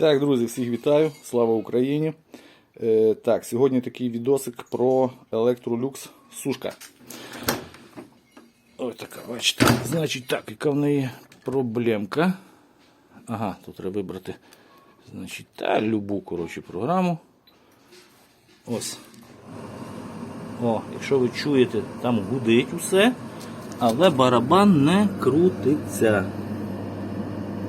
Так, друзі, всіх вітаю. Слава Україні. Е, так, сьогодні такий відосик про Electrolux сушка. Ось така, бачите. Значить так, яка в неї проблемка. Ага, тут треба вибрати. Значить, та любу, коротше, програму. Ось. О, якщо ви чуєте, там гудить усе, але барабан не крутиться.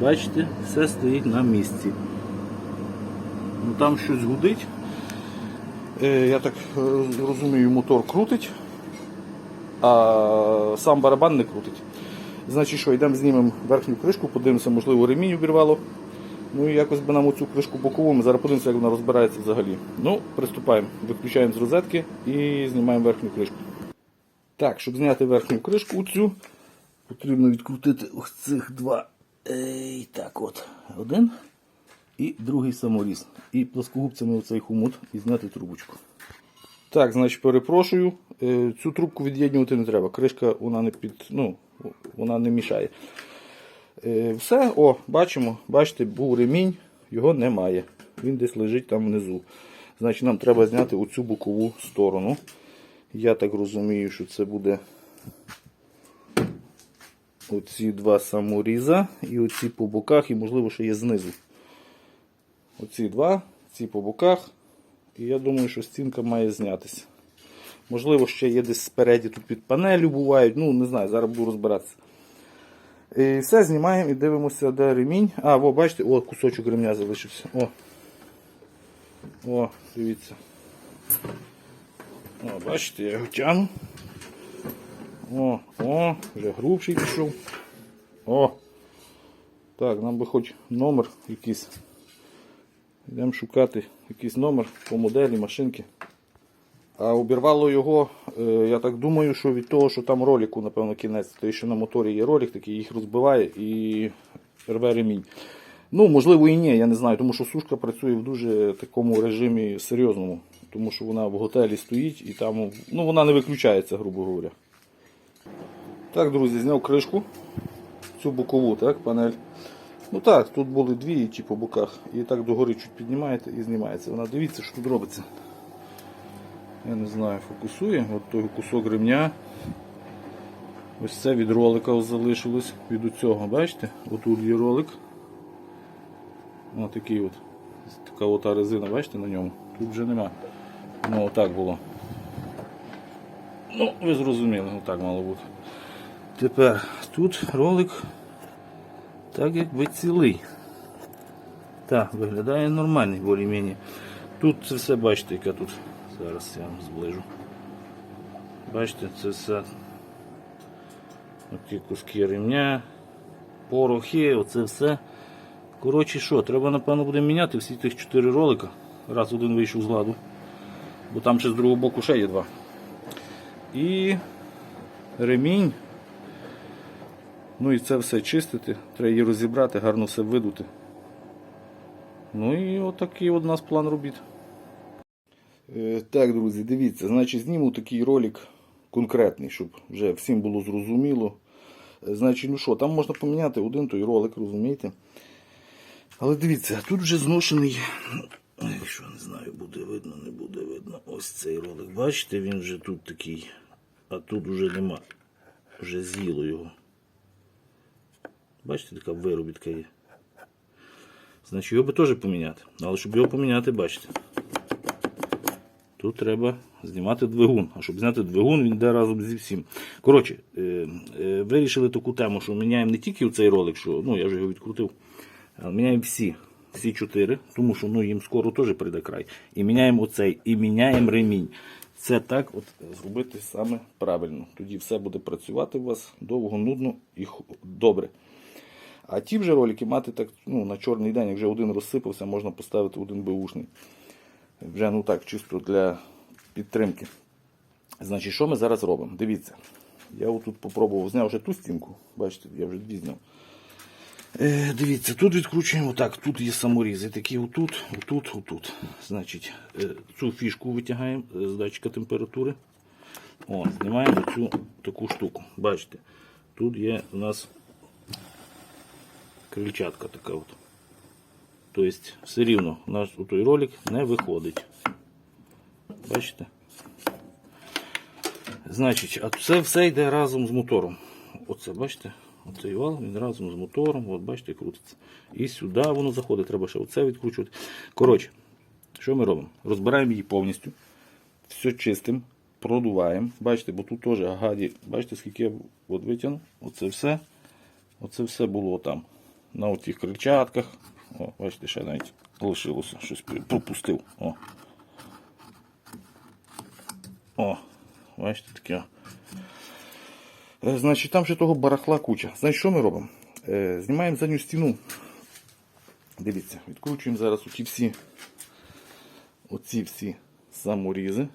Бачите, все стоїть на місці. Ну, Там щось гудить. Е, я так е, розумію, мотор крутить, а сам барабан не крутить. Значить, що, йдемо знімемо верхню кришку, подивимося, можливо, ремінь обірвало. Ну і якось би нам оцю кришку бокову, ми зараз подивимося, як вона розбирається взагалі. Ну, приступаємо. Виключаємо з розетки і знімаємо верхню кришку. Так, щоб зняти верхню кришку цю, потрібно відкрутити ось цих два. Ей, так от. Один і другий саморіз. І плоскогубцями оцей хомут і зняти трубочку. Так, значить, перепрошую. Е, Цю трубку від'єднувати не треба. Кришка вона не під, ну, вона не мішає. Е, Все, о, бачимо, бачите, був ремінь, його немає. Він десь лежить там внизу. Значить, нам треба зняти оцю бокову сторону. Я так розумію, що це буде оці два саморіза і оці по боках, і можливо ще є знизу. Оці два, ці по боках. І я думаю, що стінка має знятися. Можливо, ще є десь спереді тут під панелю бувають. Ну, не знаю, зараз буду розбиратися. І все, знімаємо і дивимося, де ремінь. А, во, бачите, о, кусочок ремня залишився. О, о дивіться. О, бачите, я його тягну. О, о, вже грубший пішов. О! Так, нам би хоч номер якийсь. Йдемо шукати якийсь номер по моделі машинки. А обірвало його, е, я так думаю, що від того, що там ролику, напевно, кінець, той, що на моторі є ролик, такий їх розбиває і рве ремінь. Ну, можливо, і ні, я не знаю, тому що сушка працює в дуже такому режимі серйозному, тому що вона в готелі стоїть і там ну, вона не виключається, грубо говоря. Так, друзі, зняв кришку, цю бокову так, панель. Ну так, тут були дві і ті по боках. І так догори чуть піднімаєте і знімається. Вона дивіться, що тут робиться. Я не знаю, фокусує. От той кусок ремня. Ось це від ролика ось залишилось. Від цього, бачите? Отут є ролик. Ось такий от. Така ота резина, бачите на ньому? Тут вже нема. Ну отак було. Ну, ви зрозуміли, отак мало бути. Тепер тут ролик так якби цілий. Так, виглядає нормальний більш-менш. Тут це все бачите, яка тут. Зараз я вам зближу. Бачите, це все оті куски ремня, порохи, оце все. Коротше що, треба напевно буде міняти всі тих чотири ролика. Раз один вийшов з ладу. Бо там ще з другого боку ще є два. І ремінь. Ну і це все чистити, треба її розібрати, гарно все видути. Ну і отакий от у нас план робіт. Е, так, друзі, дивіться, значить зніму такий ролик конкретний, щоб вже всім було зрозуміло. Е, Значить, ну що, там можна поміняти один той ролик, розумієте? Але дивіться, тут вже зношений. Якщо не знаю, буде видно, не буде видно. Ось цей ролик. Бачите, він вже тут такий, а тут вже нема. Вже з'їло його. Бачите, така виробітка є. Значить, його би теж поміняти. Але щоб його поміняти, бачите. Тут треба знімати двигун. А щоб зняти двигун, він йде разом зі всім. Коротше, е, е, вирішили таку тему, що міняємо не тільки цей ролик, що ну, я вже його відкрутив, а міняємо всі. Всі чотири, тому що ну, їм скоро теж прийде край. І міняємо оцей, і міняємо ремінь. Це так от зробити саме правильно. Тоді все буде працювати у вас довго, нудно і добре. А ті вже ролики мати так ну, на чорний день, як вже один розсипався, можна поставити один беушний. Вже ну так, чисто для підтримки. Значить, що ми зараз робимо? Дивіться. Я отут попробував, зняв вже ту стінку. Бачите, я вже дві зняв. Е, дивіться, тут відкручуємо так, тут є саморізи. Такі отут, отут, отут. Значить, е, цю фішку витягаємо е, з датчика температури. О, знімаємо цю таку штуку. Бачите, тут є у нас крильчатка така от. Тобто, все рівно у у той ролик не виходить. Бачите? Значить, а це все йде разом з мотором. Оце, бачите? Оцей вал, він разом з мотором, от бачите, крутиться. І сюди воно заходить, треба ще оце відкручувати. Коротше, що ми робимо? Розбираємо її повністю, все чистим, продуваємо. Бачите, бо тут теж гаді, бачите, скільки я от витягнув. Оце все. Оце все було там. На отих крильчатках. О, бачите, ще навіть лишилося, щось пропустив. О. О, бачите таке. Е, Значить, там ще того барахла куча. Значить, що ми робимо? Е, знімаємо задню стіну. Дивіться, відкручуємо зараз оті всі, оці всі саморізи.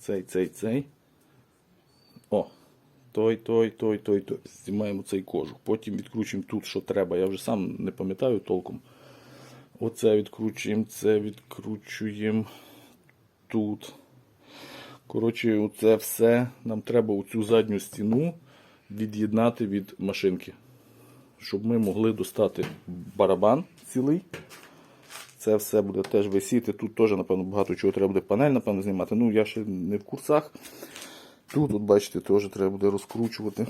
Цей, цей, цей. Той, той, той, той, той. Знімаємо цей кожух. Потім відкручуємо тут, що треба. Я вже сам не пам'ятаю толком. Оце відкручуємо, це відкручуємо тут. Коротше, оце все. Нам треба оцю задню стіну від'єднати від машинки. Щоб ми могли достати барабан цілий. Це все буде теж висіти. Тут теж, напевно, багато чого треба буде панель, напевно, знімати. Ну, я ще не в курсах. Тут, от бачите, теж треба буде розкручувати.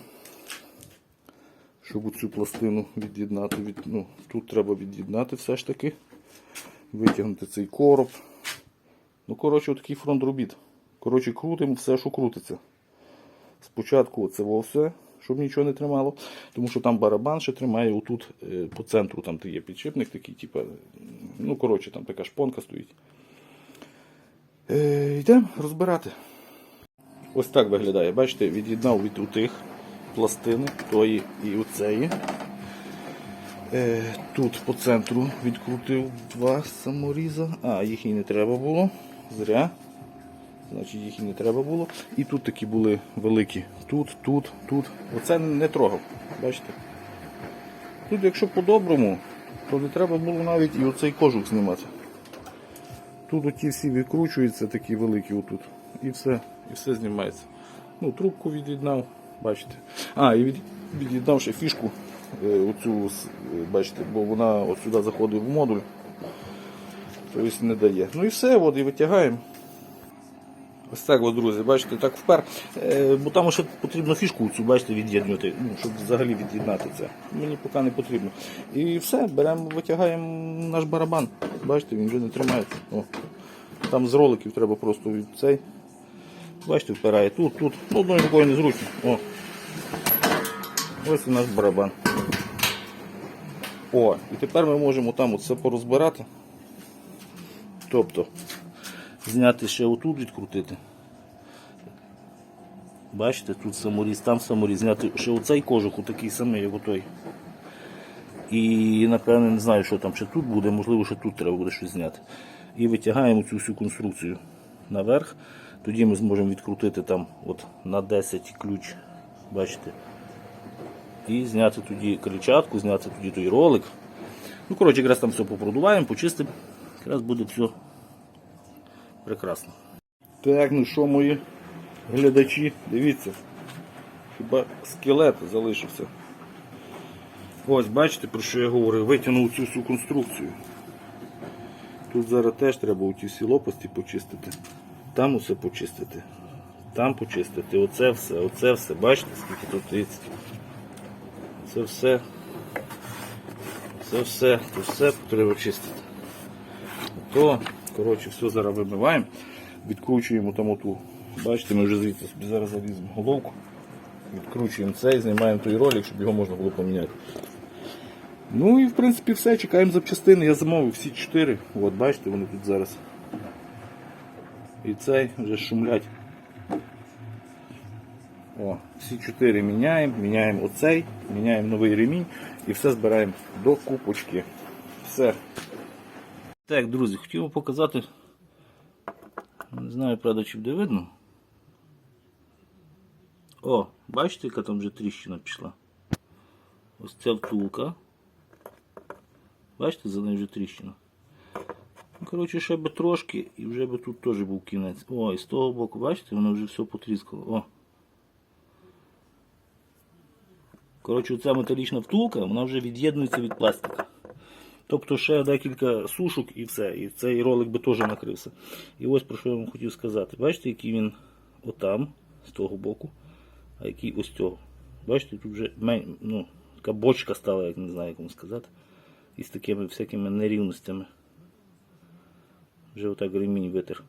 Щоб цю пластину від'єднати. Від, ну, тут треба від'єднати все ж таки. Витягнути цей короб. Ну, коротше, такий фронт робіт. Коротше, крутимо все, що крутиться. Спочатку це все, щоб нічого не тримало. Тому що там барабан ще тримає отут е, по центру, там є підшипник такий, типу, ну, коротше, там така шпонка стоїть. Е, йдемо розбирати. Ось так виглядає. Бачите, від'єднав від утих пластини, тої і оцеї. Е, тут по центру відкрутив два саморіза. А, їх і не треба було. Зря. Значить, їх і не треба було. І тут такі були великі. Тут, тут, тут. Оце не трогав. Бачите? Тут, якщо по-доброму, то не треба було навіть і оцей кожух знімати. Тут оті всі відкручуються, такі великі отут. І все, і все знімається. Ну, трубку від'єднав, бачите. А, і від, від'єднав ще фішку. е, Оцю, е, бачите, бо вона от сюди заходить в модуль. Тобто не дає. Ну і все, от, і витягаємо. Ось так, от, друзі, бачите, так впер. Е, бо там ще потрібно фішку цю, бачите, від'єднувати, ну, щоб взагалі від'єднати це. Мені поки не потрібно. І все, беремо, витягаємо наш барабан. Бачите, він вже не тримається. О. Там з роликів треба просто від цей. Бачите, впирає тут, тут. Ну, одною рукою незручно. О. Ось і наш барабан. О, і тепер ми можемо там оце порозбирати. Тобто зняти ще отут відкрутити. Бачите, тут саморіз, там саморіз, зняти ще оцей кожух, такий самий, як отой. І напевне не знаю, що там ще тут буде, можливо, ще тут треба буде щось зняти. І витягаємо цю всю конструкцію наверх. Тоді ми зможемо відкрутити там от на 10 ключ, бачите. І зняти тоді кричатку, зняти тоді той ролик. Ну, коротше, якраз там все попродуваємо, почистимо. Якраз буде все прекрасно. Так, ну що, мої глядачі, дивіться. Хіба скелет залишився. Ось, бачите, про що я говорив, витягнув цю всю конструкцію. Тут зараз теж треба ті всі лопасті почистити. Там усе почистити. Там почистити. Оце все, оце все. Бачите, скільки тут дивіться. Це все. Це все, це все треба чистити. То, коротше, все зараз вимиваємо, відкручуємо там оту. Бачите, ми вже звідси собі зараз заліземо головку. Відкручуємо цей, знімаємо той ролик, щоб його можна було поміняти. Ну і в принципі все, чекаємо запчастини. Я замовив всі чотири. От бачите, вони тут зараз. І цей вже шумлять. О, всі чотири міняємо, міняємо оцей, міняємо новий ремінь і все збираємо до купочки. Все. Так, друзі, хотів вам показати. Не знаю, правда, чи буде видно. О, бачите, яка там вже тріщина пішла. Ось ця втулка. Бачите, за нею вже тріщина. Ну, Коротше, ще би трошки і вже би тут теж був кінець. О, і з того боку, бачите, воно вже все потріскало. О. Коротше, оця металічна втулка, вона вже від'єднується від пластика. Тобто ще декілька сушок і все. І цей ролик би теж накрився. І ось про що я вам хотів сказати. Бачите, який він отам, з того боку, а який ось цього. Бачите, тут вже ну, така бочка стала, як не знаю, як вам сказати. І з такими всякими нерівностями. Вже отак ремінь витер.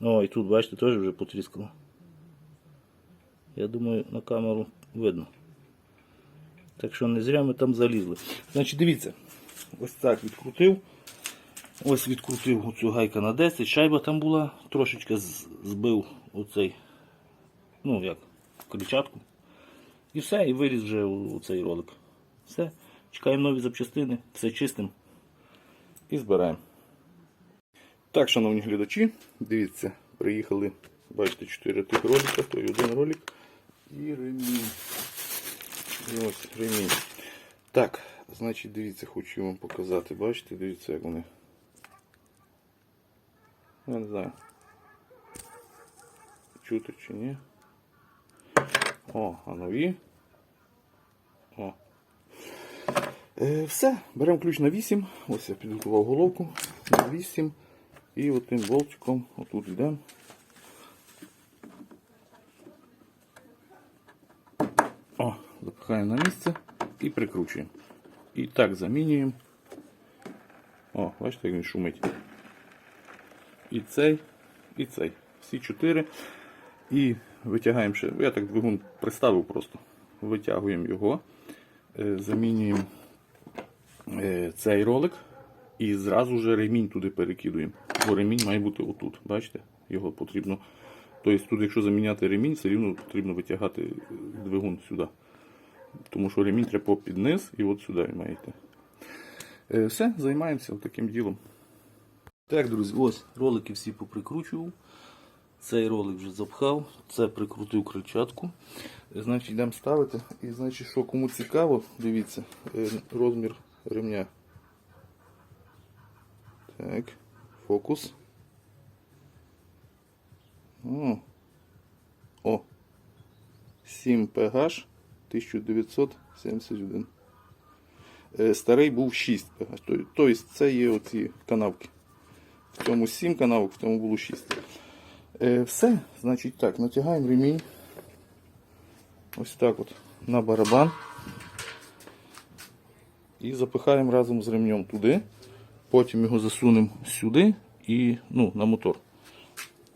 О, і тут, бачите, теж вже потріскало. Я думаю, на камеру видно. Так що не зря ми там залізли. Значить, дивіться, ось так відкрутив. Ось відкрутив оцю гайка на 10. Шайба там була, трошечки збив оцей, ну як, кричатку. І все, і виріз вже у ролик. Все. Чекаємо нові запчастини, все чистим. І збираємо. Так, шановні глядачі, дивіться, приїхали, бачите, 4 тих ролика, той один ролик і ремінь. І ось ремінь. Так, значить, дивіться, хочу вам показати. Бачите, дивіться, як вони. Я не знаю. Чути чи ні. О, а нові. О. Е, все, беремо ключ на 8. Ось я підготував головку на 8. І отим болтиком отут йдемо. О, запихаємо на місце і прикручуємо. І так замінюємо. О, бачите, як він шумить. І цей, і цей. Всі чотири. І витягаємо ще. Я так двигун приставив просто. Витягуємо його, е, замінюємо е, цей ролик і зразу же ремінь туди перекидуємо. Бо ремінь має бути отут. Бачите? Його потрібно. Тобто тут, якщо заміняти ремінь, все рівно потрібно витягати е, двигун сюди. Тому що ремінь треба під низ і от сюди маєте. Е, Все, займаємося таким ділом. Так, друзі, ось ролики всі поприкручував. Цей ролик вже запхав, це прикрутив крильчатку. Е, Значить, йдемо ставити. І значить, що кому цікаво, дивіться, е, розмір ремня. Так, фокус. О, О. 7 PH 1971. Е, Старий був 6 PH. Тобто це є оці канавки. В цьому 7 канавок, в цьому було 6. Е, все, значить так, натягаємо ремінь. Ось так от на барабан. І запихаємо разом з ремнем туди. Потім його засунемо сюди і ну, на мотор.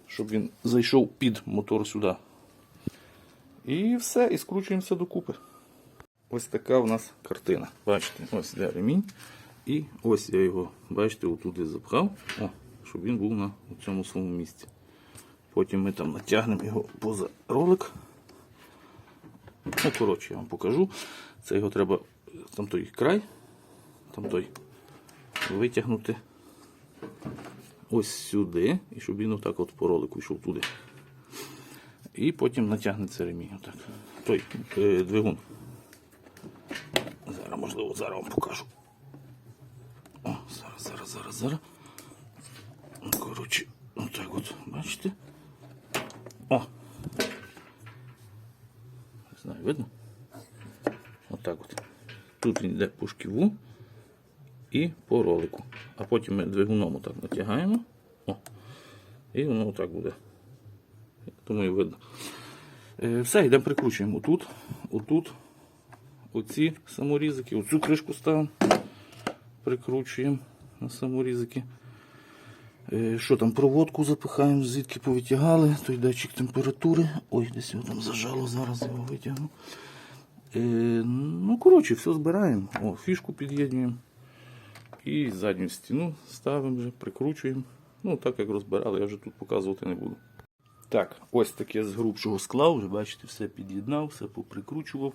Щоб він зайшов під мотор сюди. І все, і скручуємося докупи. Ось така у нас картина. Бачите, ось де ремінь. І ось я його, бачите, отуди запхав, о, щоб він був на цьому своєму місці. Потім ми там натягнемо його поза ролик. Ну, коротше, я вам покажу. Це його треба там той край, там той витягнути ось сюди, і щоб він отак от по ролику йшов туди. І потім натягнеться ремінь. Отак. Той е, двигун. Зараз, можливо, зараз вам покажу. О, зараз, зараз, зараз, зараз. Коротше, отак от, бачите? О! Не знаю, видно? Отак от. Тут він йде по шківу і по ролику. А потім ми двигуном отак натягаємо. О. І воно отак буде. Я Думаю, видно. Е, все, йдемо прикручуємо. Отут, отут, оці саморізики, оцю кришку ставимо, прикручуємо на саморізики. Е, Що там, проводку запихаємо, звідки повитягали, той датчик температури. Ой, десь його там зажало, зараз його витягну. Е, ну, коротше, все збираємо. О, фішку під'єднуємо. І задню стіну ставимо вже, прикручуємо. Ну, так як розбирали, я вже тут показувати не буду. Так, ось таке з грубшого скла, вже бачите, все під'єднав, все поприкручував.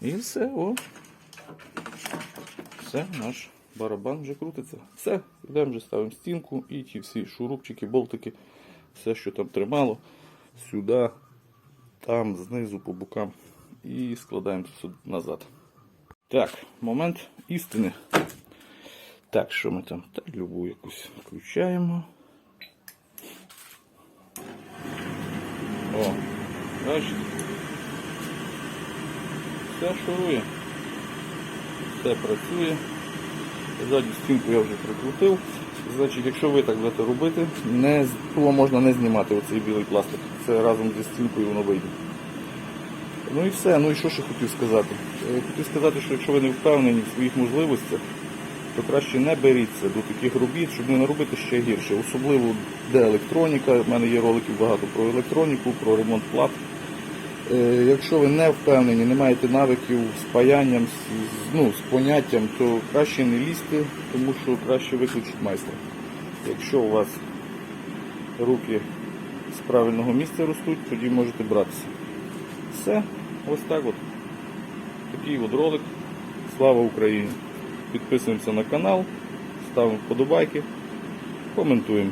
І все, о. Все, наш барабан вже крутиться. Все, йдемо вже ставимо стінку і ті всі шурупчики, болтики, все, що там тримало, сюди, там, знизу, по бокам. І складаємо сюди назад. Так, момент істини. Так, що ми там? Так, любу якусь включаємо. О, бачите? Все шурує. все працює. Задню стінку я вже прикрутив. Значить, якщо ви так будете робити, не, з- можна не знімати оцей білий пластик. Це разом зі стінкою воно вийде. Ну і все. Ну і що ще хотів сказати? Е, Хотів сказати, що якщо ви не впевнені в своїх можливостях, то краще не беріться до таких робіт, щоб не наробити ще гірше. Особливо де електроніка. У мене є роликів багато про електроніку, про ремонт плат. Е, Якщо ви не впевнені, не маєте навиків з паянням, з, ну, з поняттям, то краще не лізьте, тому що краще виключить майстра. Якщо у вас руки з правильного місця ростуть, тоді можете братися. Все, ось так от. Такий от ролик. Слава Україні! Підписуємося на канал, ставимо вподобайки, коментуємо.